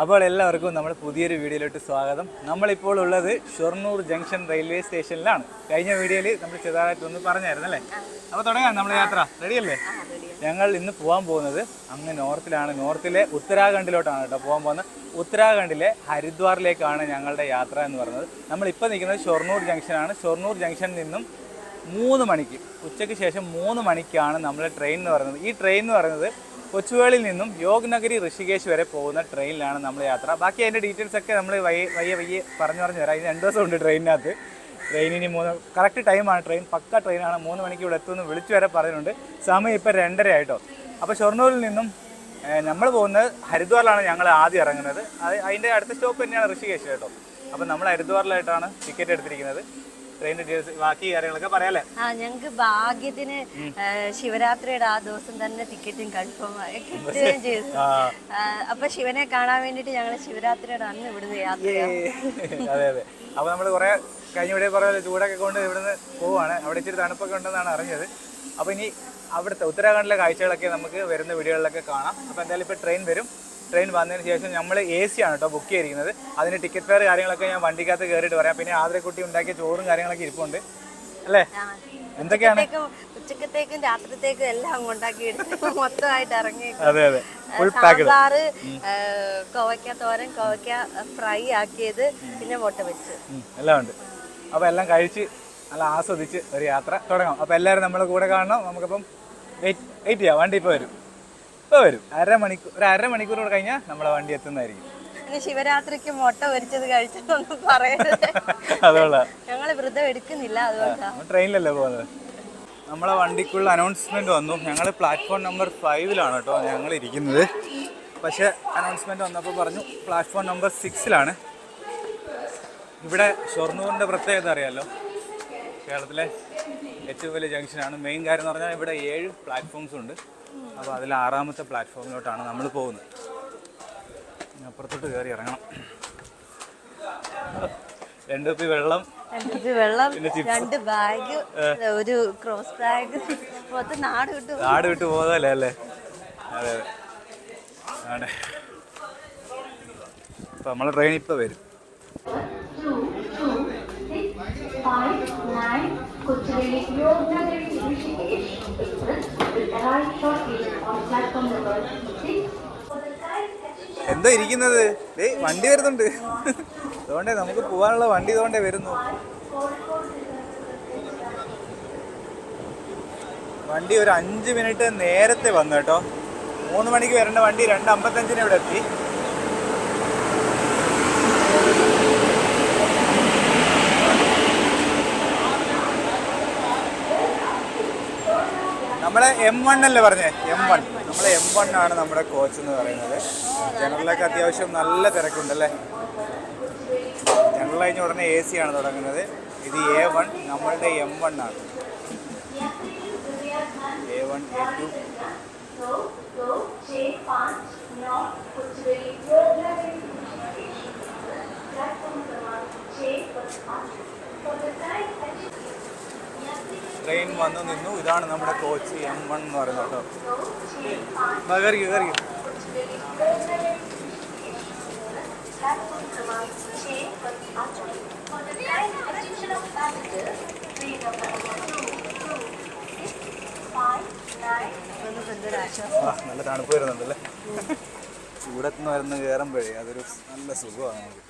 അപ്പോൾ എല്ലാവർക്കും നമ്മൾ പുതിയൊരു വീഡിയോയിലോട്ട് സ്വാഗതം. നമ്മളിപ്പോൾ ഉള്ളത് ഷൊർണൂർ ജംഗ്ഷൻ റെയിൽവേ സ്റ്റേഷനിലാണ്. കഴിഞ്ഞ വീഡിയോയിൽ നമ്മൾ ചെറുതായിട്ടൊന്ന് പറഞ്ഞായിരുന്നു അല്ലേ? അപ്പോൾ തുടങ്ങാം നമ്മുടെ യാത്ര. റെഡിയല്ലേ? ഞങ്ങൾ ഇന്ന് പോകാൻ പോകുന്നത് അങ്ങ് നോർത്തിലാണ്. നോർത്തിലെ ഉത്തരാഖണ്ഡിലോട്ടാണ് കേട്ടോ പോകാൻ പോകുന്നത്. ഉത്തരാഖണ്ഡിലെ ഹരിദ്വാറിലേക്കാണ് ഞങ്ങളുടെ യാത്ര എന്ന് പറയുന്നത്. നമ്മളിപ്പോൾ നിൽക്കുന്നത് ഷൊർണൂർ ജംഗ്ഷനാണ്. ഷൊർണൂർ ജംഗ്ഷനിൽ നിന്നും മൂന്ന് മണിക്ക് ഉച്ചയ്ക്ക് ശേഷം മൂന്ന് മണിക്കാണ് നമ്മുടെ ട്രെയിൻ എന്ന് പറയുന്നത്. ഈ ട്രെയിൻ എന്ന് പറയുന്നത് കൊച്ചുവേളിൽ നിന്നും യോഗനഗരി ഋഷികേശ് വരെ പോകുന്ന ട്രെയിനിലാണ് നമ്മൾ യാത്ര. ബാക്കി അതിന്റെ ഡീറ്റെയിൽസ് ഒക്കെ നമ്മൾ വയ്യ വയ്യ വയ്യെ പറഞ്ഞു പറഞ്ഞു തരാം. അതിന് രണ്ട് ദിവസം ഉണ്ട് ട്രെയിനിനകത്ത് ട്രെയിനിന് മൂന്ന് കറക്റ്റ് ടൈമാണ് ട്രെയിൻ പക്ക ട്രെയിനാണ് മൂന്ന് മണിക്ക് ഇവിടെ എത്തുമെന്ന് വിളിച്ചു വരെ പറഞ്ഞിട്ടുണ്ട്. സമയം ഇപ്പോൾ രണ്ടര ആയിട്ടോ. അപ്പോൾ ഷൊർണൂരിൽ നിന്നും നമ്മൾ പോകുന്നത് ഹരിദ്വാറിലാണ് ഞങ്ങൾ ആദ്യം ഇറങ്ങുന്നത്. അത് അതിന്റെ അടുത്ത സ്റ്റോപ്പ് തന്നെയാണ് ഋഷികേശ് കേട്ടോ. അപ്പോൾ നമ്മൾ ഹരിദ്വാറിലായിട്ടാണ് ടിക്കറ്റ് എടുത്തിരിക്കുന്നത്. ട്രെയിൻ ബാക്കി കാര്യങ്ങളൊക്കെ പറയാല്ലേ? ആ ഞങ്ങക്ക് ഭാഗ്യത്തിന് ശിവരാത്രിയുടെ ആ ദിവസം തന്നെ ടിക്കറ്റും കൺഫേം കിട്ടുകയും ചെയ്തു. അപ്പൊ ശിവനെ കാണാൻ വേണ്ടിട്ട് ഞങ്ങൾ ശിവരാത്രിയുടെ അന്ന് ഇവിടുന്ന് യാത്ര അതെ അതെ. അപ്പോൾ നമ്മൾ കുറേ കഴിഞ്ഞ ഇവിടെ കുറേ ചൂടൊക്കെ കൊണ്ട് ഇവിടുന്ന് പോവാണ്. അവിടെ ഇച്ചിരി തണുപ്പൊക്കെ ഉണ്ടെന്നാണ് അറിഞ്ഞത്. അപ്പൊ ഇനി അവിടുത്തെ ഉത്തരാഖണ്ഡിലെ കാഴ്ചകളൊക്കെ നമുക്ക് വരുന്ന വീഡിയോകളിലൊക്കെ കാണാം. അപ്പൊ എന്തായാലും ഇപ്പൊ ട്രെയിൻ വരും. ട്രെയിൻ വന്നതിന് ശേഷം നമ്മൾ എ സി ആണ് കേട്ടോ ബുക്ക് ചെയ്തിരിക്കുന്നത്. അതിന് ടിക്കറ്റ് ഫെയർ കാര്യങ്ങളൊക്കെ ഞാൻ വണ്ടിക്കകത്ത് കയറിയിട്ട് പറയാം. പിന്നെ ആതിരക്കുട്ടി ഉണ്ടാക്കിയ ചോറും കാര്യങ്ങളൊക്കെ ഇരിപ്പുണ്ട്. അല്ലേ? എന്തൊക്കെയാണ്? ഉച്ചക്കത്തേക്കും രാത്രിത്തേക്കും എല്ലാം ഉണ്ടാക്കി മൊത്തമായിട്ട് ഇറങ്ങി അതെ അതെ. സാമ്പാറ് കോവയ്ക്ക തോരൻ കോവയ്ക്ക ഫ്രൈ ആക്കിയത് പിന്നെ മുട്ട വെച്ച് എല്ലാം ഉണ്ട്. അപ്പൊ എല്ലാം കഴിച്ച് നല്ല ആസ്വദിച്ച് ഒരു യാത്ര തുടങ്ങാം. അപ്പൊ എല്ലാവരും നമ്മളെ കൂടെ കാണണം. നമുക്കപ്പം വെയിറ്റ് വെയിറ്റ് ചെയ്യാം. വണ്ടി ഇപ്പൊ വരും. ഇപ്പോൾ വരും. അരമണിക്കൂർ ഒരു അരമണിക്കൂർ കൂടെ കഴിഞ്ഞാൽ നമ്മളെ വണ്ടി എത്തുന്നതായിരിക്കും. ഇനി ശിവരാത്രിക്ക് മുട്ട പൊരിച്ചത് കഴിച്ചതൊന്നും പറയരുത്. അതുകൊള്ള. ഞങ്ങൾ വ്രതം എടുക്കുന്നില്ല അതുകൊണ്ടാ. ട്രെയിനിലല്ലേ പോകുന്നത്? നമ്മളെ വണ്ടിക്കുള്ള അനൗൺസ്മെന്റ് വന്നു. ഞങ്ങൾ പ്ലാറ്റ്ഫോം നമ്പർ ഫൈവിലാണ് കേട്ടോ ഞങ്ങൾ ഇരിക്കുന്നത്. പക്ഷേ അനൗൺസ്മെന്റ് വന്നപ്പോൾ പറഞ്ഞു പ്ലാറ്റ്ഫോം നമ്പർ സിക്സിലാണ് ഇവിടെ ഷൊർണൂറിന്റെ പ്രത്യേകത അറിയാലോ. കേരളത്തിലെ ഏറ്റവും വലിയ ജംഗ്ഷനാണ് മെയിൻ കാര്യം എന്ന് പറഞ്ഞാൽ ഇവിടെ ഏഴ് പ്ലാറ്റ്ഫോംസ് ഉണ്ട്. അപ്പോൾ അതിൽ ആറാമത്തെ പ്ലാറ്റ്ഫോമിലോട്ടാണ് നമ്മൾ പോകുന്നത്. അപ്പുറത്തോട്ട് കയറി ഇറങ്ങണം. രണ്ട് കുപ്പി വെള്ളം. വെള്ളം രണ്ട് ബാഗ് ഒരു ക്രോസ് ബാഗ് മൊത്തം നാട് വിട്ടു നാട് വിട്ട് അല്ലേ? അതെ അതെ. ആണ്. അപ്പം നമ്മളെ ട്രെയിൻ ഇപ്പോൾ വരും. Five nine Kochureli എന്തോ ഇരിക്കുന്നത്? ഏയ് വണ്ടി വരുന്നുണ്ട്. അതുകൊണ്ടേ നമുക്ക് പോകാനുള്ള വണ്ടി ഇതുകൊണ്ടേ വരുന്നു. വണ്ടി ഒരു അഞ്ച് മിനിറ്റ് നേരത്തെ വന്നു കേട്ടോ. മൂന്ന് മണിക്ക് വരേണ്ട വണ്ടി രണ്ട് അമ്പത്തഞ്ചിന് ഇവിടെ എത്തി. നമ്മളെ എം വൺ അല്ലേ പറഞ്ഞേ? എം വൺ നമ്മളെ എം വൺ ആണ് നമ്മുടെ കോച്ച് എന്ന് പറയുന്നത്. ജനറലൊക്കെ അത്യാവശ്യം നല്ല തിരക്കുണ്ടല്ലേ? ജനറൽ കഴിഞ്ഞ ഉടനെ എ സി ആണ് തുടങ്ങുന്നത്. ഇത് എ വൺ നമ്മളുടെ എം വൺ ആണ്. A one A two For the train വന്നു നിന്നു. ഇതാണ് നമ്മുടെ കോച്ച് എം വൺ എന്ന് പറയുന്നത് കേട്ടോ. കറിക്കോ കറിക്കോ നല്ല തണുപ്പ് വരുന്നുണ്ടല്ലേ? ചൂടത്ത് നിന്ന് വരുന്ന കയറുമ്പോഴേ അതൊരു നല്ല സുഖമാണ്. നമുക്ക്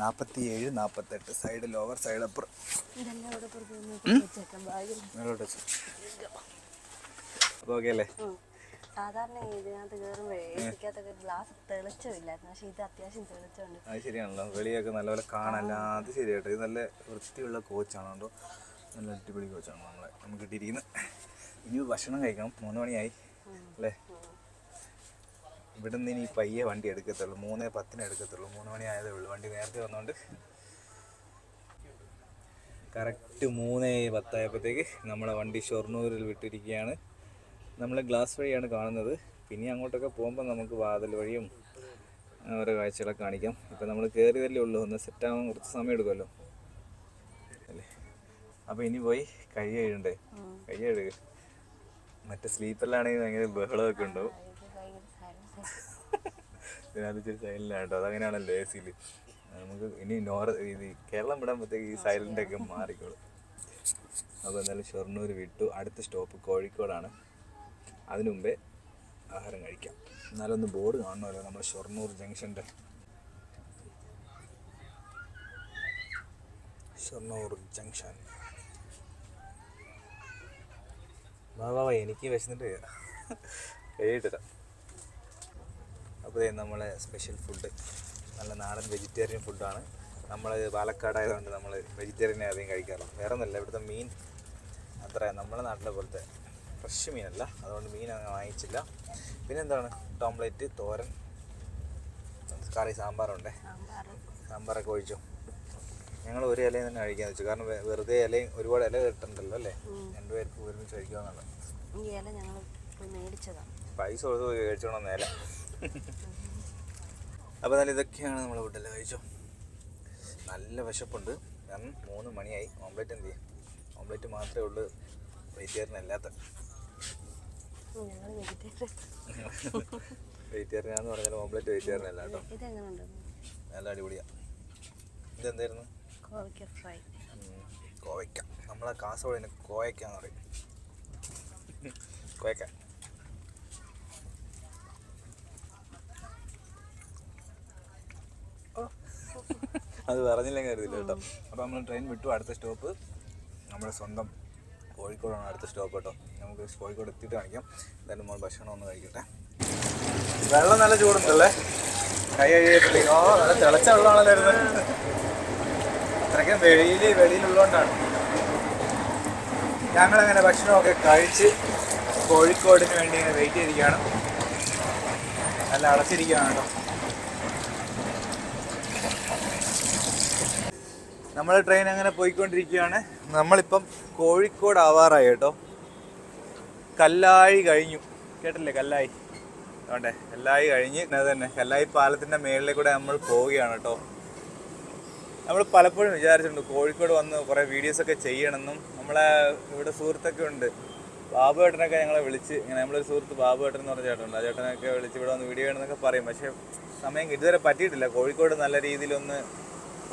നാൽപ്പത്തി ഏഴ് നാൽപ്പത്തെട്ട് സൈഡ് ലോവർ സൈഡ് അപ്പോൾ ഓക്കെ അല്ലേ? സാധാരണ ഇതിനകത്ത് കയറുമ്പോഴേ ഏസിക്കകത്തൊക്കെ ഗ്ലാസ് തെളിച്ചമില്ലായിരുന്നു പക്ഷെ ഇത് അത്യാവശ്യം തെളിച്ചുണ്ട്. അത് ശരിയാണല്ലോ. വെളിയൊക്കെ നല്ലപോലെ കാണാല്ല. അത് ശരിയാട്ടോ. ഇത് നല്ല വൃത്തിയുള്ള കോച്ചാണ് കേട്ടോ. നല്ല അടിപൊളി കോച്ചാണ് നമ്മളെ. നമുക്ക് കിട്ടിയിരിക്കുന്നത്. ഇനി ഭക്ഷണം കഴിക്കണം. മൂന്ന് മണിയായി. അല്ലേ? ഇവിടെ നിന്ന് ഇനി പയ്യെ വണ്ടി എടുക്കത്തുള്ളൂ. മൂന്നേ പത്തിന് എടുക്കത്തുള്ളൂ. മൂന്ന് മണി ആയതേ ഉള്ളൂ. വണ്ടി നേരത്തെ വന്നുകൊണ്ട് കറക്റ്റ് മൂന്നേ പത്തായപ്പോഴത്തേക്ക് നമ്മളെ വണ്ടി ഷൊർണൂരിൽ വിട്ടിരിക്കുകയാണ്. നമ്മൾ ഗ്ലാസ് വഴിയാണ് കാണുന്നത്. പിന്നെ അങ്ങോട്ടൊക്കെ പോകുമ്പോൾ നമുക്ക് വാതിൽ വഴിയും ഓരോ കാഴ്ചകളൊക്കെ കാണിക്കാം. ഇപ്പം നമ്മൾ കയറിയതല്ലേ ഉള്ളൂ. ഒന്ന് സെറ്റാകാൻ കുറച്ച് സമയം എടുക്കുമല്ലോ. അല്ലേ? അപ്പോൾ ഇനി പോയി കൈ കഴുകണ്ടേ? കൈ കഴുകുക മറ്റേ സ്ലീപ്പറിലാണെങ്കിൽ ഭയങ്കര ബഹളമൊക്കെ ഉണ്ടാവും. ഇതിനകത്ത് ഇച്ചിരി സൈലന്റ് കേട്ടോ അതങ്ങനെയാണല്ലോ എ സിയിൽ നമുക്ക് ഇനി നോർത്ത് ഇത് കേരളം വിടുമ്പോഴത്തേക്ക് ഈ സൈലന്റൊക്കെ മാറിക്കോളും. അപ്പോൾ എന്തായാലും ഷൊർണൂർ വിട്ടു. അടുത്ത സ്റ്റോപ്പ് കോഴിക്കോടാണ്. അതിനു മുമ്പേ ആഹാരം കഴിക്കാം. എന്നാലും ഒന്ന് ബോർഡ് കാണണമല്ലോ നമ്മുടെ ഷൊർണൂർ ജംഗ്ഷന്റെ. ഷൊർണൂർ ജംഗ്ഷൻ. വാ വാ, എനിക്ക് വിശന്നിട്ട് കഴിയിട്ടില്ല അപ്പോൾ നമ്മളെ സ്പെഷ്യൽ ഫുഡ് നല്ല നാടൻ വെജിറ്റേറിയൻ ഫുഡാണ് നമ്മൾ പാലക്കാടായതുകൊണ്ട് നമ്മൾ വെജിറ്റേറിയൻ അധികം കഴിക്കാറുള്ളൂ വേറെ ഒന്നുമില്ല ഇവിടുത്തെ മീൻ അത്ര നമ്മുടെ നാട്ടിലെ പോലത്തെ ഫ്രഷ് മീനല്ല. അതുകൊണ്ട് മീൻ അങ്ങനെ വാങ്ങിച്ചില്ല. പിന്നെ എന്താണ് ടോംപ്ലേറ്റ് തോരൻ കറി സാമ്പാറുണ്ടേ. സാമ്പാറൊക്കെ ഒഴിച്ചു? ഞങ്ങൾ ഒരു ഇലയും തന്നെ കഴിക്കാൻ വെച്ചു. കാരണം വെറുതെ ഇലയും ഒരുപാട് ഇല കിട്ടണ്ടല്ലോ അല്ലേ? രണ്ടുപേർക്ക് ഒരുമിച്ച് കഴിക്കാമെന്നുള്ളത് ഈ ഇല ഞങ്ങൾ പോയി മേടിച്ചതാണ് പൈസ കൊടുത്ത് കഴിച്ചോണം നേരെ അപ്പോൾ നല്ല ഇതൊക്കെയാണ് നമ്മൾ ഫുഡെല്ലാം കഴിച്ചോ? നല്ല വിശപ്പുണ്ട്. കാരണം മൂന്ന് മണിയായി. ഓംലെറ്റ് എന്ത് ചെയ്യും? ഓംലെറ്റ് മാത്രമേ ഉള്ളൂ. വെജിറ്റേറിയൻ അല്ലാത്ത. വെജിറ്റേറിയൻ ആണെന്ന് പറഞ്ഞാൽ ഓംലെറ്റ് വെജിറ്റേറിയൻ അല്ല കേട്ടോ. നല്ല അടിപൊളിയാണ് ഇതെന്തായിരുന്നു? കോവയ്ക്ക ഫ്രൈ. കോവയ്ക്ക. നമ്മളെ കാസർഗോഡിന് കോവയ്ക്കാന്ന് പറയും. കോവയ്ക്ക. അത് പറഞ്ഞില്ലെങ്കിൽ കരുതില്ല കേട്ടോ. അപ്പോൾ നമ്മൾ ട്രെയിൻ വിട്ടു അടുത്ത സ്റ്റോപ്പ് നമ്മുടെ സ്വന്തം കോഴിക്കോടാണ് അടുത്ത സ്റ്റോപ്പ് കേട്ടോ. നമുക്ക് കോഴിക്കോട് എത്തിയിട്ട് കാണിക്കാം. എന്തായാലും നമ്മൾ ഭക്ഷണം ഒന്ന് കഴിക്കട്ടെ. വെള്ളം നല്ല ചൂടുണ്ടല്ലേ? കൈ കഴിയത്തില്ലേ നല്ല തിളച്ച വെള്ളമാണല്ലോ വരുന്നത് അത്രയ്ക്കും വെളിയിൽ വെളിയിലുള്ളതുകൊണ്ടാണ്. ഞങ്ങളങ്ങനെ ഭക്ഷണമൊക്കെ കഴിച്ച് കോഴിക്കോടിന് വേണ്ടി ഇങ്ങനെ വെയിറ്റ് ചെയ്തിരിക്കുകയാണ്. നല്ല അടച്ചിരിക്കുകയാണ് കേട്ടോ. നമ്മൾ ട്രെയിൻ അങ്ങനെ പോയിക്കൊണ്ടിരിക്കുകയാണ്. നമ്മളിപ്പം കോഴിക്കോട് ആവാറായി കേട്ടോ. കല്ലായി കഴിഞ്ഞു. കേട്ടില്ലേ? കല്ലായി. അതുകൊണ്ടേ കല്ലായി കഴിഞ്ഞ് അത് തന്നെ. കല്ലായി പാലത്തിന്റെ മേളിൽ കൂടെ നമ്മൾ പോവുകയാണ് കേട്ടോ. നമ്മൾ പലപ്പോഴും വിചാരിച്ചിട്ടുണ്ട് കോഴിക്കോട് വന്ന് കുറേ വീഡിയോസൊക്കെ ചെയ്യണമെന്നും. നമ്മളെ ഇവിടെ സുഹൃത്തൊക്കെ ഉണ്ട്. ബാബു ഏട്ടനൊക്കെ ഞങ്ങളെ വിളിച്ച് ഇങ്ങനെ നമ്മളൊരു സുഹൃത്ത് ബാബു ഏട്ടൻ എന്ന് പറഞ്ഞ ചേട്ടനുണ്ട്. ആ ചേട്ടനൊക്കെ വിളിച്ച് ഇവിടെ വന്ന് വീഡിയോ ചെയ്യണമെന്നൊക്കെ പറയും. പക്ഷേ സമയം ഇതുവരെ പറ്റിയിട്ടില്ല. കോഴിക്കോട് നല്ല രീതിയിലൊന്ന്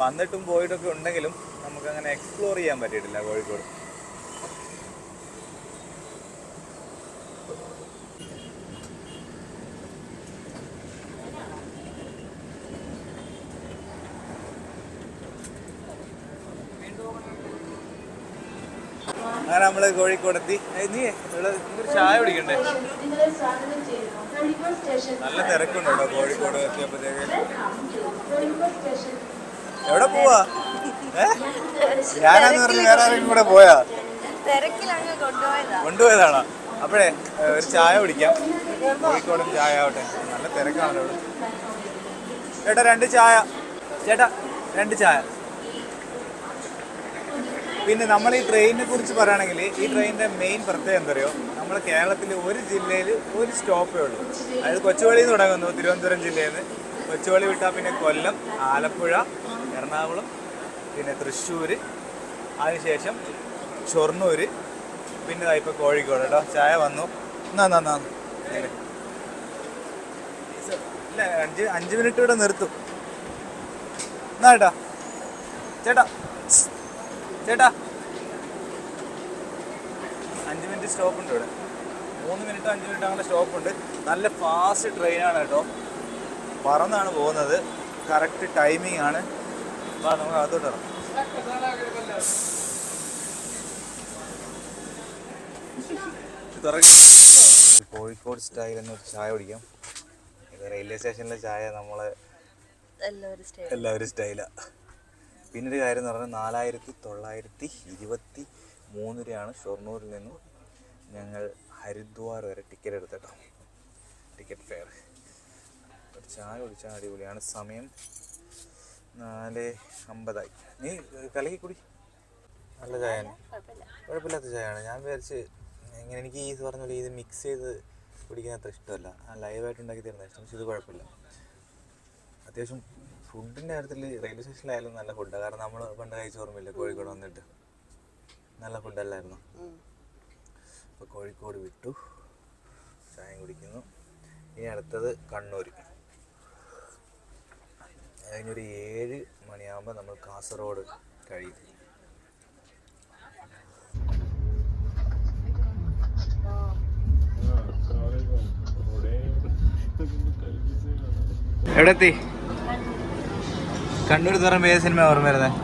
വന്നിട്ടും പോയിട്ടൊക്കെ ഉണ്ടെങ്കിലും നമുക്ക് അങ്ങനെ എക്സ്പ്ലോർ ചെയ്യാൻ പറ്റിയിട്ടില്ല കോഴിക്കോട്. അങ്ങനെ നമ്മൾ കോഴിക്കോടെത്തി. നീ ഇവിടെ ചായ കുടിക്കണ്ടേ? നല്ല തിരക്കുണ്ടോ കോഴിക്കോട് എത്തിയപ്പോഴത്തേക്ക്. എവിടെ പോവാ? ഞാനാന്ന് പറഞ്ഞ് വേറെ ആരെങ്കിലും കൂടെ പോയാ? കൊണ്ടുപോയതാണോ? അപ്പോഴേ ഒരു ചായ കുടിക്കാം. കോഴിക്കോടും ചായ ആവട്ടെ. നല്ല തിരക്കാണല്ലോ ഇവിടെ. ചേട്ടാ രണ്ട് ചായ. ചേട്ടാ രണ്ട് ചായ. പിന്നെ നമ്മൾ ഈ ട്രെയിനിനെ കുറിച്ച് പറയുകയാണെങ്കിൽ ഈ ട്രെയിനിന്റെ മെയിൻ പ്രത്യേകത എന്താ പറയുക നമ്മൾ കേരളത്തിൽ ഒരു ജില്ലയിൽ ഒരു സ്റ്റോപ്പേ ഉള്ളൂ. അതായത് കൊച്ചുവേളിയിൽ നിന്ന് തുടങ്ങുന്നു തിരുവനന്തപുരം ജില്ലയിൽ നിന്ന് കൊച്ചുവേളി വിട്ടാൽ പിന്നെ കൊല്ലം ആലപ്പുഴ എറണാകുളം പിന്നെ തൃശ്ശൂർ അതിനുശേഷം ഷൊർണൂർ പിന്നെ ഇപ്പോൾ കോഴിക്കോട് കേട്ടോ. ചായ വന്നു. എന്നാ എന്നാ ഇല്ലേ. അഞ്ച് അഞ്ച് മിനിറ്റ് ഇവിടെ നിർത്തും. എന്നാ ചേട്ടാ? ചേട്ടാ ചേട്ടാ. അഞ്ച് മിനിറ്റ് സ്റ്റോപ്പ് ഉണ്ട് ഇവിടെ. മൂന്ന് മിനിറ്റ് അഞ്ച് മിനിറ്റ് അങ്ങനെ സ്റ്റോപ്പ് ഉണ്ട് നല്ല ഫാസ്റ്റ് ട്രെയിനാണ് കേട്ടോ. പറന്നാണ് പോകുന്നത്. കറക്റ്റ് ടൈമിംഗ് ആണ്. നമുക്ക് അകത്തോട്ട് ഇറങ്ങാം. കോഴിക്കോട് സ്റ്റൈൽ എന്നൊരു ചായ കുടിക്കാം. ഇത് റെയിൽവേ സ്റ്റേഷനിലെ ചായ നമ്മളെ എല്ലാവരും സ്റ്റൈലാ സ്റ്റൈലാണ് പിന്നെ ഒരു കാര്യം എന്ന് പറഞ്ഞാൽ നാലായിരത്തി തൊള്ളായിരത്തി ഇരുപത്തി മൂന്ന് രൂപയാണ് ഷൊർണൂരിൽ നിന്നും ഞങ്ങൾ ഹരിദ്വാർ വരെ ടിക്കറ്റ് എടുത്തിട്ടോ ടിക്കറ്റ് ഫെയർ ഒരു ചായ കുടിച്ചാൽ അടിപൊളിയാണ്. സമയം നാല് അമ്പതായി. നീ കലക്കി കുടി. നല്ല ചായ കുഴപ്പമില്ലാത്ത ചായയാണ്. ഞാൻ വിചാരിച്ച് ഇങ്ങനെ എനിക്ക് ഈ പറഞ്ഞ പോലെ ഇത് മിക്സ് ചെയ്ത് കുടിക്കാൻ അത്ര ഇഷ്ടമല്ല. ആ ലൈവായിട്ട് ഉണ്ടാക്കി തരുന്ന ഇഷ്ടം. പക്ഷെ ഇത് കുഴപ്പമില്ല. അത്യാവശ്യം ഫുഡിന്റെ കാര്യത്തിൽ റെയിൽവേ സ്റ്റേഷനിലായാലും നല്ല ഫുഡാണ് കാരണം നമ്മൾ പണ്ട് കഴിച്ച ഓർമ്മയില്ല? കോഴിക്കോട് വന്നിട്ട്. നല്ല ഫുഡല്ലായിരുന്നു അപ്പോൾ കോഴിക്കോട് വിട്ടു. ചായ കുടിക്കുന്നു. ഇനി അടുത്തത് കണ്ണൂർ കഴിഞ്ഞൊരു ഏഴ് മണിയാകുമ്പോൾ നമ്മൾ കാസർഗോഡ് കഴിയും. എവിടെ എത്തി കണ്ണൂർ തുറമ്പ് ഏത് സിനിമ ഓർമ്മ വരുന്നത്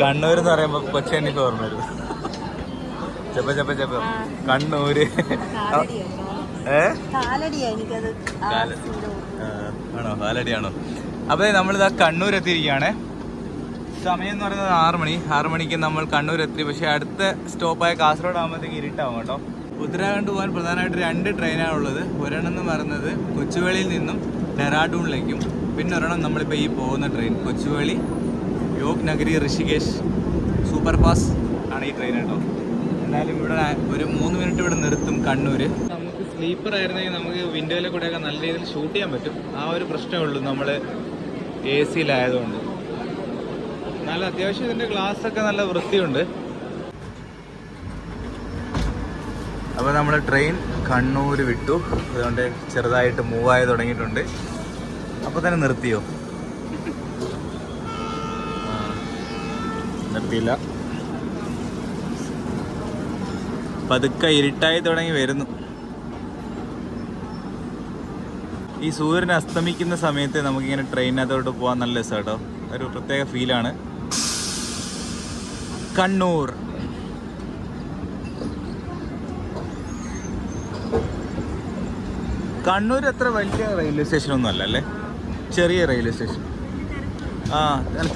കണ്ണൂർ എന്ന് പറയുമ്പോ കൊച്ചി ഓർമ്മ വരുന്നത് ചെപ്പ ചെപ്പ ചെപ്പ. കണ്ണൂര്. ആണോ? കാലടിയാണോ? അപ്പൊ നമ്മളിതാ കണ്ണൂർ എത്തിയിരിക്കുകയാണ് സമയം എന്ന് പറയുന്നത് ആറു മണി. ആറു മണിക്ക് നമ്മൾ കണ്ണൂർ എത്തി പക്ഷെ അടുത്ത സ്റ്റോപ്പായ കാസർഗോഡ് ആകുമ്പോഴത്തേക്ക് ഇരുട്ടാവും കേട്ടോ. ഉത്തരാഖണ്ഡ് പോകാൻ പ്രധാനമായിട്ട് രണ്ട് ട്രെയിനാണ് ഉള്ളത്. ഒരെണ്ണം എന്ന് പറയുന്നത് കൊച്ചുവേളിയിൽ നിന്നും ഡെറാഡൂണിലേക്കും. പിന്നെ ഒരെണ്ണം നമ്മളിപ്പോൾ ഈ പോകുന്ന train. Kochuveli Yog Nagari Rishikesh super fast ആണ് ഈ ട്രെയിൻ കേട്ടോ. എന്തായാലും ഇവിടെ ഒരു മൂന്ന് മിനിറ്റ് ഇവിടെ നിർത്തും നമുക്ക് സ്ലീപ്പർ ആയിരുന്നെങ്കിൽ നമുക്ക് വിൻഡോയിലെ കൂടെ ഒക്കെ നല്ല രീതിയിൽ ഷൂട്ട് ചെയ്യാൻ പറ്റും. ആ ഒരു പ്രശ്നമേ ഉള്ളൂ നമ്മൾ എ സിയിലായതുകൊണ്ട് നല്ല അത്യാവശ്യം ഇതിന്റെ ഗ്ലാസ് ഒക്കെ നല്ല വൃത്തിയുണ്ട്. അപ്പോൾ നമ്മൾ ട്രെയിൻ കണ്ണൂർ വിട്ടു. അതുകൊണ്ട് ചെറുതായിട്ട് മൂവ് ആയി തുടങ്ങിയിട്ടുണ്ട്. അപ്പോൾ തന്നെ നിർത്തിയോ? നിർത്തിയില്ല. പതുക്കെ ഇരുട്ടായി തുടങ്ങി വരുന്നു. ഈ സൂര്യൻ അസ്തമിക്കുന്ന സമയത്ത് നമുക്കിങ്ങനെ ട്രെയിനകത്തോട്ട് പോകാൻ നല്ല രസം കേട്ടോ ഒരു പ്രത്യേക ഫീലാണ് കണ്ണൂർ. കണ്ണൂർ അത്ര വലിയ റെയിൽവേ സ്റ്റേഷൻ ഒന്നും അല്ല അല്ലേ? ചെറിയ റെയിൽവേ സ്റ്റേഷൻ ആ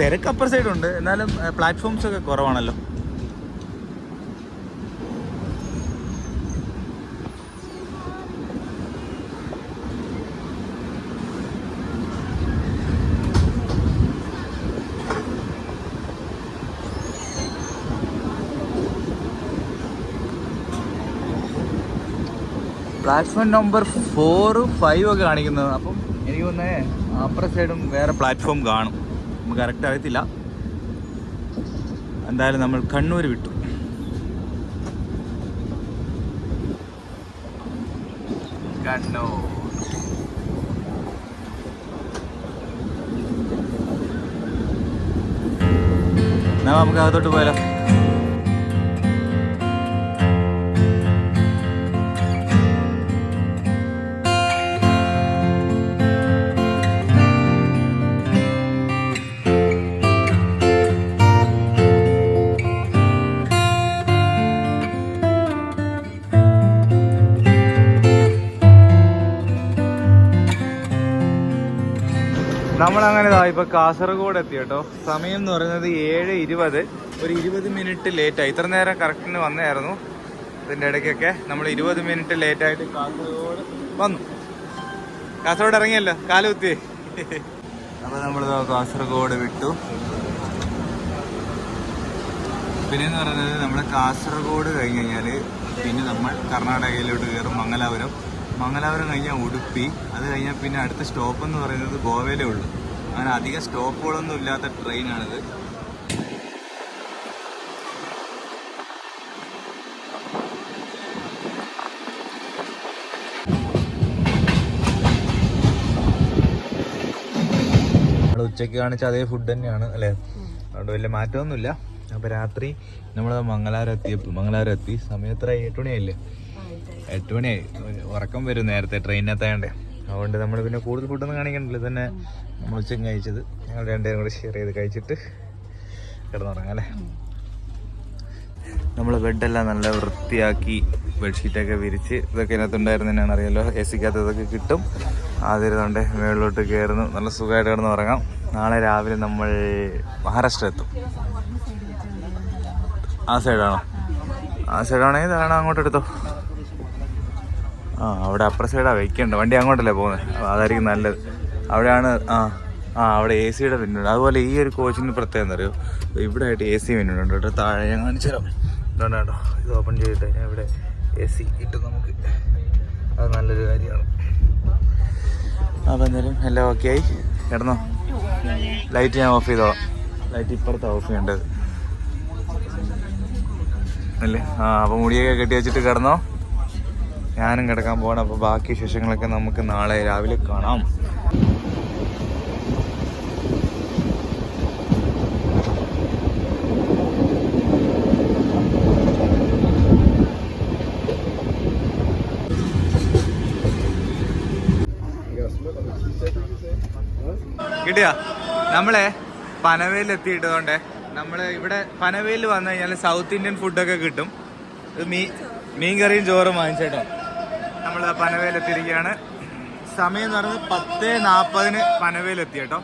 തിരക്ക് അപ്പർ സൈഡ് ഉണ്ട്. എന്നാലും പ്ലാറ്റ്ഫോംസ് ഒക്കെ കുറവാണല്ലോ. പ്ലാറ്റ്ഫോം നമ്പർ ഫോർ ഫൈവ് ഒക്കെ കാണിക്കുന്നത്. അപ്പം എനിക്ക് തോന്നേ അപ്പുറ സൈഡും വേറെ പ്ലാറ്റ്ഫോം കാണും. നമുക്ക് കറക്റ്റ് അറിയത്തില്ല. എന്തായാലും നമ്മൾ കണ്ണൂർ വിട്ടു. കണ്ണൂർ. നമുക്ക് അകത്തോട്ട് പോയാലോ? നമ്മളങ്ങനെ ഇപ്പൊ കാസർഗോഡ് എത്തി കേട്ടോ. സമയം എന്ന് പറയുന്നത് ഏഴ് ഇരുപത്. ഒരു ഇരുപത് മിനിറ്റ് ലേറ്റ് ആയി. ഇത്ര നേരം കറക്റ്റിന് വന്നായിരുന്നു ഇതിന്റെ ഇടയ്ക്കൊക്കെ നമ്മൾ ഇരുപത് മിനിറ്റ് ലേറ്റ് ആയിട്ട് കാസർഗോഡ് വന്നു. കാസർഗോഡ് ഇറങ്ങിയല്ലോ. കാലുകുത്തി അപ്പൊ നമ്മൾ കാസർഗോഡ് വിട്ടു. പിന്നെന്ന് പറയുന്നത് നമ്മൾ കാസർഗോഡ് കഴിഞ്ഞ് കഴിഞ്ഞാൽ പിന്നെ നമ്മൾ കർണാടകയിലോട്ട് കയറും മംഗലാപുരം. മംഗലാപുരം കഴിഞ്ഞാൽ ഉടുപ്പി അത് കഴിഞ്ഞാൽ പിന്നെ അടുത്ത സ്റ്റോപ്പ് എന്ന് പറയുന്നത് ഗോവയിലേ ഉള്ളൂ. അങ്ങനെ അധികം സ്റ്റോപ്പുകളൊന്നും ഇല്ലാത്ത ട്രെയിനാണിത്. നമ്മൾ ഉച്ചയ്ക്ക് കാണിച്ച അതേ ഫുഡ് തന്നെയാണ് അല്ലേ? അതുകൊണ്ട് വലിയ മാറ്റമൊന്നുമില്ല. അപ്പോൾ രാത്രി നമ്മൾ മംഗലാപുരം എത്തിയപ്പോൾ സമയത്ര എത്തി സമയത്ര എട്ട് മണിയായില്ലേ എട്ട് മണിയായി. ഉറക്കം വരും നേരത്തെ ട്രെയിനകത്തായണ്ടേ അതുകൊണ്ട് നമ്മൾ പിന്നെ കൂടുതൽ ഫുഡൊന്നും കാണിക്കണ്ടല്ലോ. തന്നെ നമ്മൾ ഉച്ചയും കഴിച്ചത്. ഞങ്ങൾ രണ്ടുപേരും കൂടെ ഷെയർ ചെയ്ത് കഴിച്ചിട്ട് കിടന്നുറങ്ങാം അല്ലേ? നമ്മൾ ബെഡെല്ലാം നല്ല വൃത്തിയാക്കി ബെഡ്ഷീറ്റൊക്കെ വിരിച്ച് ഇതൊക്കെ ഇതിനകത്തുണ്ടായിരുന്നതിനാണ് അറിയാലോ എ സിക്കകത്ത് ഇതൊക്കെ കിട്ടും. ആദ്യമുണ്ട് മേളിലോട്ട് കയറുന്നു നല്ല സുഖമായിട്ട് കിടന്ന് ഉറങ്ങാം നാളെ രാവിലെ നമ്മൾ മഹാരാഷ്ട്ര എത്തും ആ സൈഡാണോ ആ സൈഡാണെങ്കിൽ ധാരണ അങ്ങോട്ട് എടുത്തോ ആ അവിടെ അപ്പുറ സൈഡാണ് വയ്ക്കേണ്ടത് വണ്ടി അങ്ങോട്ടല്ലേ പോകുന്നത് അതായിരിക്കും നല്ലത്. അവിടെയാണ് ആ ആ അവിടെ എ സിയുടെ പിന്നുണ്ട് അതുപോലെ ഈ ഒരു കോച്ചിന് പ്രത്യേകം എന്താ അറിയോ? ഇവിടെ ആയിട്ട് എ സി പിന്നുണ്ട് കേട്ടോ. താഴെ ഞാൻ കാണിച്ചു തരാം. കേട്ടോ. ഇത് ഓപ്പൺ ചെയ്തിട്ട് ഇവിടെ എ സി ഇട്ട് നമുക്ക്. അത് നല്ലൊരു കാര്യമാണ്. അപ്പോൾ എന്തായാലും എല്ലാം ഓക്കെ ആയി. കിടന്നോ? ലൈറ്റ് ഞാൻ ഓഫ് ചെയ്തോളാം. ലൈറ്റ് ഇപ്പുറത്ത് ഓഫ് ചെയ്യേണ്ടത്. അല്ലേ? ആ അപ്പോൾ മുടിയൊക്കെ കെട്ടി വെച്ചിട്ട് കിടന്നോ? ഞാനും കിടക്കാൻ പോകണം അപ്പോൾ ബാക്കി വിശേഷങ്ങളൊക്കെ നമുക്ക് നാളെ രാവിലെ കാണാം. കിട്ടിയ? നമ്മളെ പനവേലിൽ എത്തിയിട്ടതുകൊണ്ട് നമ്മൾ ഇവിടെ പനവേലിൽ വന്നു കഴിഞ്ഞാൽ സൗത്ത് ഇന്ത്യൻ ഫുഡൊക്കെ കിട്ടും. മീൻ മീൻ കറിയും ചോറും വാങ്ങിച്ചേട്ടോ. നമ്മൾ പനവേലെത്തിയിരിക്കുകയാണ്. സമയം എന്ന് പറയുന്നത് പത്ത് നാൽപ്പതിന് പനവേലെത്തി കേട്ടോ.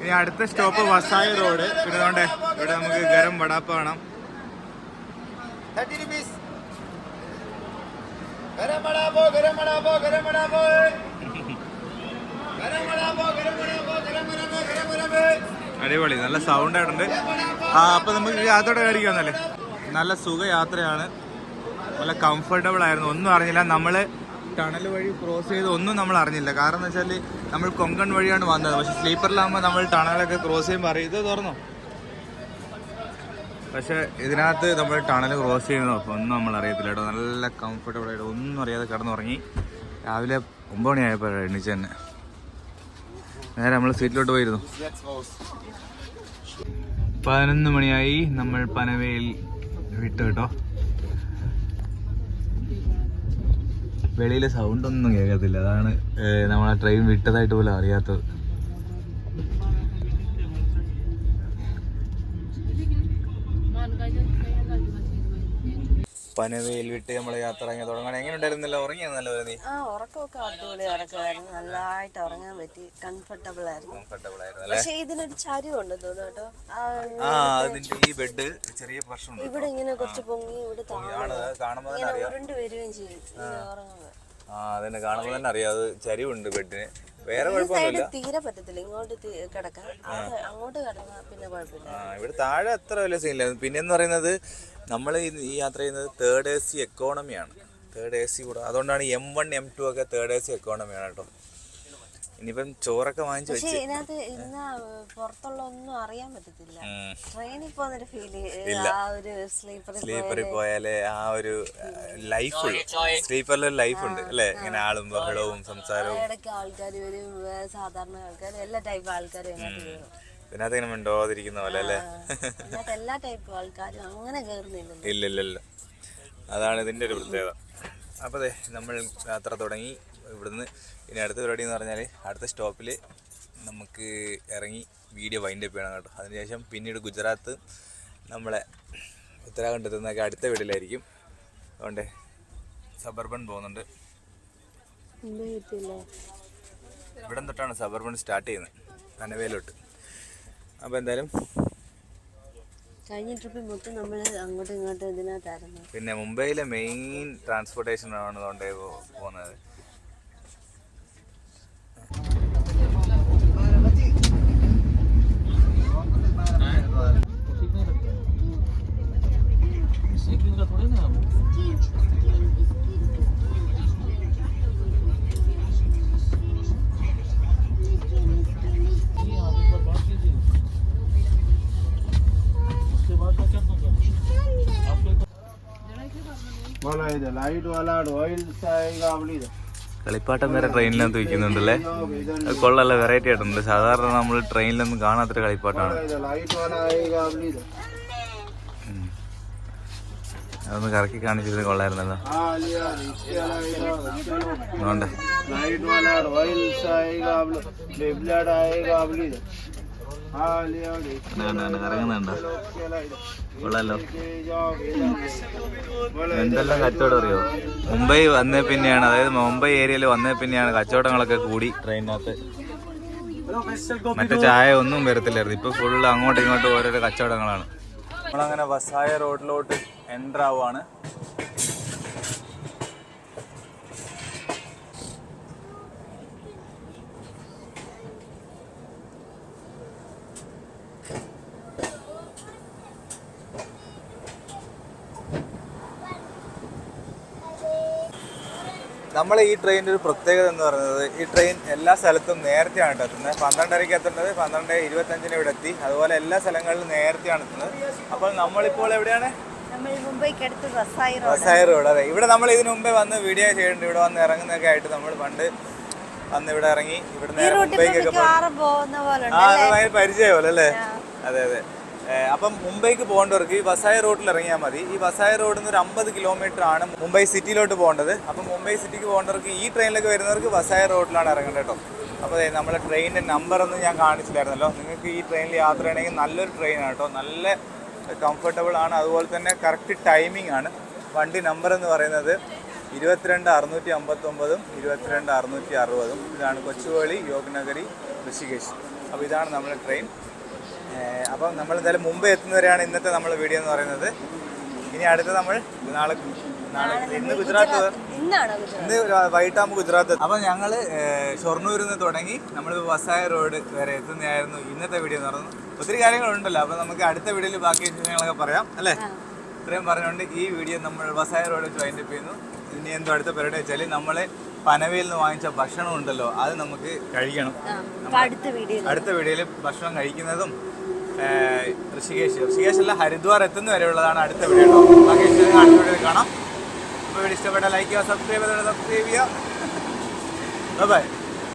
ഇനി അടുത്ത സ്റ്റോപ്പ് വസായ റോഡ്. അതുകൊണ്ട് ഇവിടെ നമുക്ക് ഗരം വടാപ്പ് വേണം അടിപൊളി നല്ല സൗണ്ട് ആയിട്ടുണ്ട്. ആ അപ്പൊ നമുക്ക് യാത്ര കഴിക്കാന്നല്ലേ നല്ല സുഖ യാത്രയാണ് നല്ല കംഫർട്ടബിൾ ആയിരുന്നു. ഒന്നും അറിഞ്ഞില്ല. നമ്മൾ ടണൽ വഴി ക്രോസ് ചെയ്ത് ഒന്നും നമ്മൾ അറിഞ്ഞില്ല. കാരണം എന്ന് വെച്ചാൽ നമ്മൾ കൊങ്കൺ വഴിയാണ് വന്നത്. പക്ഷെ സ്ലീപ്പറിലാകുമ്പോൾ നമ്മൾ ടണലൊക്കെ ക്രോസ് ചെയ്യുമ്പോൾ അറിയും. ഇത് തുറന്നോ? പക്ഷെ ഇതിനകത്ത് നമ്മൾ ടണൽ ക്രോസ് ചെയ്യുന്നോ. അപ്പോൾ ഒന്നും നമ്മൾ അറിയത്തില്ല കേട്ടോ. നല്ല കംഫർട്ടബിൾ ആയിട്ട് ഒന്നും അറിയാതെ കിടന്നുറങ്ങി. രാവിലെ ഒമ്പത് മണിയായപ്പോൾ എണ്ണിച്ച് തന്നെ നേരെ നമ്മൾ സീറ്റിലോട്ട് പോയിരുന്നു. പതിനൊന്ന് മണിയായി. നമ്മൾ പനവേൽ വിട്ടു കേട്ടോ. വെളിയിലെ സൗണ്ട് ഒന്നും കേൾക്കത്തില്ല. അതാണ് നമ്മളെ ട്രെയിൻ വിട്ടതായിട്ട് പോലും അറിയാത്തത്. പനവേൽ വിട്ട് നമ്മൾ യാത്ര ഇറങ്ങി തുടങ്ങണം എങ്ങനെ ഉണ്ടായിരുന്നില്ല പോലെ നീ? ആ ഉറക്കമൊക്കെ അടിപൊളി ഉറക്കമായിരുന്നു. നല്ലതായിട്ട് ഉറങ്ങാൻ പറ്റി. കംഫർട്ടബിൾ ആയിരുന്നു. കംഫർട്ടബിൾ ആയിരുന്നു അല്ലേ? പക്ഷെ ഇതിനൊരു ചരിവുണ്ട് തോന്നുന്നു കേട്ടോ. ആ, അതിന്റെ ഈ ബെഡ് ചെറിയ പ്രശ്നമുണ്ട് ഇവിടെ ഇങ്ങനെ കുറച്ച് പൊങ്ങി ഇവിടെ ആണ് കാണുമ്പോൾ തന്നെ അറിയാം. ഉരുണ്ട് വരികയും ചെയ്യും ഇങ്ങനെ ഉറങ്ങുന്നത്. ആ അതന്നെ കാണുമ്പോൾ തന്നെ അറിയാം. അത് ചരിവുണ്ട് ബെഡിന് വേറെ കുഴപ്പമൊന്നുമില്ല. തീരെ പറ്റത്തില്ല. ഇങ്ങോട്ട് കിടക്കാം. അങ്ങോട്ട് കിടന്നാൽ പിന്നെ കുഴപ്പമില്ല. ഇവിടെ താഴെ അത്ര വലിയ സീനില്ല പിന്നെന്ന് പറയുന്നത് നമ്മൾ ഈ യാത്ര ചെയ്യുന്നത് തേർഡ് എ സി എക്കോണമിയാണ് തേർഡ് എ സി കൂടെ. അതുകൊണ്ടാണ് എം വൺ എം ടു ഒക്കെ തേർഡ് എ സി എക്കോണമിയാണ് കേട്ടോ. ഇനിയിപ്പം ചോറൊക്കെ വാങ്ങിച്ചു വെച്ച്. ഇതിനകത്ത് ഇരുന്ന പുറത്തുള്ള ഒന്നും അറിയാൻ പറ്റത്തില്ല. ട്രെയിനിൽ പോകുന്നൊരു ഫീൽ ആ ഒരു സ്ലീപ്പറിൽ സ്ലീപ്പറിൽ പോയാലേ ആ ഒരു ലൈഫ് സ്ലീപ്പറിൽ ഒരു ലൈഫ് ഉണ്ട് അല്ലേ? ഇങ്ങനെ ആളും ബഹളവും സംസാരവും. ഇടയ്ക്ക് ആൾക്കാർ വരും സാധാരണ ആൾക്കാർ എല്ലാ ടൈപ്പ് ആൾക്കാരും ഇതിനകത്ത് വരും പിന്നെ അതിങ്ങനെ മിണ്ടോതിരിക്കുന്ന പോലെ അല്ലേ? ഇതിനകത്ത് എല്ലാ ടൈപ്പ് ആൾക്കാരും അങ്ങനെ കയറുന്നില്ലല്ലോ ഇല്ല ഇല്ല ഇല്ല അതാണ് ഇതിന്റെ ഒരു പ്രത്യേകത. അപ്പോൾ അതെ നമ്മൾ യാത്ര തുടങ്ങി. ഇവിടുന്ന് ഇനി അടുത്ത പരിപാടി എന്ന് പറഞ്ഞാൽ അടുത്ത സ്റ്റോപ്പിൽ നമുക്ക് ഇറങ്ങി വീഡിയോ വൈൻഡപ്പ് ചെയ്യണം കേട്ടോ. അതിനുശേഷം പിന്നീട് ഗുജറാത്ത് നമ്മളെ ഉത്തരാഖണ്ഡ് എത്തുന്നതൊക്കെ അടുത്ത വീട്ടിലായിരിക്കും. അതുകൊണ്ട് സബർബൺ പോകുന്നുണ്ട്. ഇവിടെ തൊട്ടാണ് സബർബൺ സ്റ്റാർട്ട് ചെയ്യുന്നത്. പനവേലോട്ട് അപ്പോൾ എന്തായാലും കഴിഞ്ഞ ട്രിപ്പിൽ മൊത്തം നമ്മൾ അങ്ങോട്ടും ഇങ്ങോട്ടും ഇതിനകത്തായിരുന്നു. പിന്നെ മുംബൈയിലെ മെയിൻ ട്രാൻസ്പോർട്ടേഷൻ ആണ് അതുകൊണ്ട് പോകുന്നത് കളിപ്പാട്ടം വരെ ട്രെയിനിനകത്ത് തൂക്കുന്നുണ്ടല്ലേ കൊള്ളല്ല വെറൈറ്റി ആയിട്ടുണ്ട്. സാധാരണ നമ്മൾ ട്രെയിനിലൊന്നും കാണാത്തൊരു കളിപ്പാട്ടാണ്. അതൊന്ന് കറക്കി കാണിച്ചിരുന്ന് കൊള്ളായിരുന്നല്ലോ. ഇറങ്ങുന്നുണ്ടോ? എന്തെല്ലാം കച്ചവടം അറിയോ? മുംബൈ വന്നേ പിന്നെയാണ് അതായത് മുംബൈ ഏരിയയിൽ വന്നേ പിന്നെയാണ് കച്ചവടങ്ങളൊക്കെ കൂടി ട്രെയിനകത്ത് മറ്റേ ചായ ഒന്നും വരത്തില്ലായിരുന്നു ഇപ്പൊ ഫുള്ള് അങ്ങോട്ടും ഇങ്ങോട്ടും ഓരോരോ കച്ചവടങ്ങളാണ്. നമ്മളങ്ങനെ വസായ റോഡിലോട്ട് എന്റർ ആവുകയാണ് നമ്മൾ ഈ ട്രെയിനിന്റെ ഒരു പ്രത്യേകത എന്ന് പറയുന്നത് ഈ ട്രെയിൻ എല്ലാ സ്ഥലത്തും നേരത്തെയാണ് എത്തുന്നത്. പന്ത്രണ്ടരയ്ക്ക് എത്തേണ്ടത് പന്ത്രണ്ട് ഇരുപത്തഞ്ചിന് ഇവിടെ എത്തി. അതുപോലെ എല്ലാ സ്ഥലങ്ങളിലും നേരത്തെയാണ് എത്തുന്നത്. അപ്പോൾ നമ്മളിപ്പോൾ എവിടെയാണ്? റസായി റോഡ്. അതെ. ഇവിടെ നമ്മൾ ഇതിനു മുമ്പേ വന്ന് വീഡിയോ ചെയ്തിട്ടുണ്ട്. ഇവിടെ വന്ന് ഇറങ്ങുന്നൊക്കെ ആയിട്ട് നമ്മൾ പണ്ട് വന്ന് ഇവിടെ ഇറങ്ങി. ഇവിടെ മുംബൈക്കൊക്കെ പോലെ ആ അത് ഭയങ്കര അല്ലേ? അതെ അതെ. അപ്പം മുംബൈക്ക് പോകേണ്ടവർക്ക് ഈ വസായ റോഡിൽ ഇറങ്ങിയാൽ മതി. ഈ വസായ റോഡിൽ നിന്ന് ഒരു അമ്പത് കിലോമീറ്റർ ആണ് മുംബൈ സിറ്റിയിലോട്ട് പോകേണ്ടത്. അപ്പം മുംബൈ സിറ്റിക്ക് പോകേണ്ടവർക്ക് ഈ ട്രെയിനിലൊക്കെ വരുന്നവർക്ക് വസായ റോഡിലാണ് ഇറങ്ങേണ്ടത് കേട്ടോ. അപ്പോൾ നമ്മളെ ട്രെയിനിന്റെ നമ്പർ ഒന്നും ഞാൻ കാണിച്ചില്ലായിരുന്നല്ലോ. നിങ്ങൾക്ക് ഈ ട്രെയിനിൽ യാത്ര ചെയ്യണമെങ്കിൽ നല്ലൊരു ട്രെയിനാണ് കേട്ടോ. നല്ല കംഫർട്ടബിൾ ആണ്. അതുപോലെ തന്നെ കറക്റ്റ് ടൈമിംഗ് ആണ്. വണ്ടി നമ്പർ എന്ന് പറയുന്നത് ഇരുപത്തിരണ്ട് അറുന്നൂറ്റി അമ്പത്തൊമ്പതും ഇരുപത്തിരണ്ട് അറുന്നൂറ്റി അറുപതും. ഇതാണ് കൊച്ചുവേളി യോഗനഗരി ഋഷികേശ്. അപ്പോൾ ഇതാണ് നമ്മുടെ ട്രെയിൻ അപ്പം നമ്മൾ എന്തായാലും മുമ്പ് എത്തുന്നവരെയാണ് ഇന്നത്തെ നമ്മൾ വീഡിയോ എന്ന് പറയുന്നത്. ഇനി അടുത്ത നമ്മൾ നാളെ നാളെ ഇന്ന് ഗുജറാത്ത് ഇന്ന് വൈകിട്ടാകുമ്പോൾ ഗുജറാത്ത് അപ്പം ഞങ്ങൾ ഷൊർണൂരിൽ നിന്ന് തുടങ്ങി നമ്മൾ വസായ റോഡ് വരെ എത്തുന്നതായിരുന്നു ഇന്നത്തെ വീഡിയോ എന്ന് പറയുന്നത്. ഒത്തിരി കാര്യങ്ങളുണ്ടല്ലോ. അപ്പം നമുക്ക് അടുത്ത വീഡിയോയിൽ ബാക്കി വിശേഷങ്ങളൊക്കെ പറയാം. അല്ലേ? ഇത്രയും പറഞ്ഞുകൊണ്ട് ഈ വീഡിയോ നമ്മൾ വസായ റോഡ് വെച്ച് വൈൻഡപ്പ് ചെയ്യുന്നു. ഇനി എന്തോ അടുത്ത പരിപാടി വെച്ചാൽ നമ്മൾ പനവയിൽ നിന്ന് വാങ്ങിച്ച ഭക്ഷണം ഉണ്ടല്ലോ അത് നമുക്ക് കഴിക്കണം. അടുത്ത വീഡിയോ അടുത്ത വീഡിയോയിൽ ഭക്ഷണം കഴിക്കുന്നതും ഋഷികേശ് ഋഷികേശ് അല്ല ഹരിദ്വാർ എത്തുന്ന വരെയുള്ളതാണ് അടുത്ത വീഡിയോ അടുത്ത വീഡിയോയിൽ കാണാം. അപ്പോൾ വീഡിയോ ഇഷ്ടപ്പെട്ട ലൈക്ക് ചെയ്യുക സബ്സ്ക്രൈബ് ചെയ്യുക സബ്സ്ക്രൈബ് ചെയ്യുക. ബൈ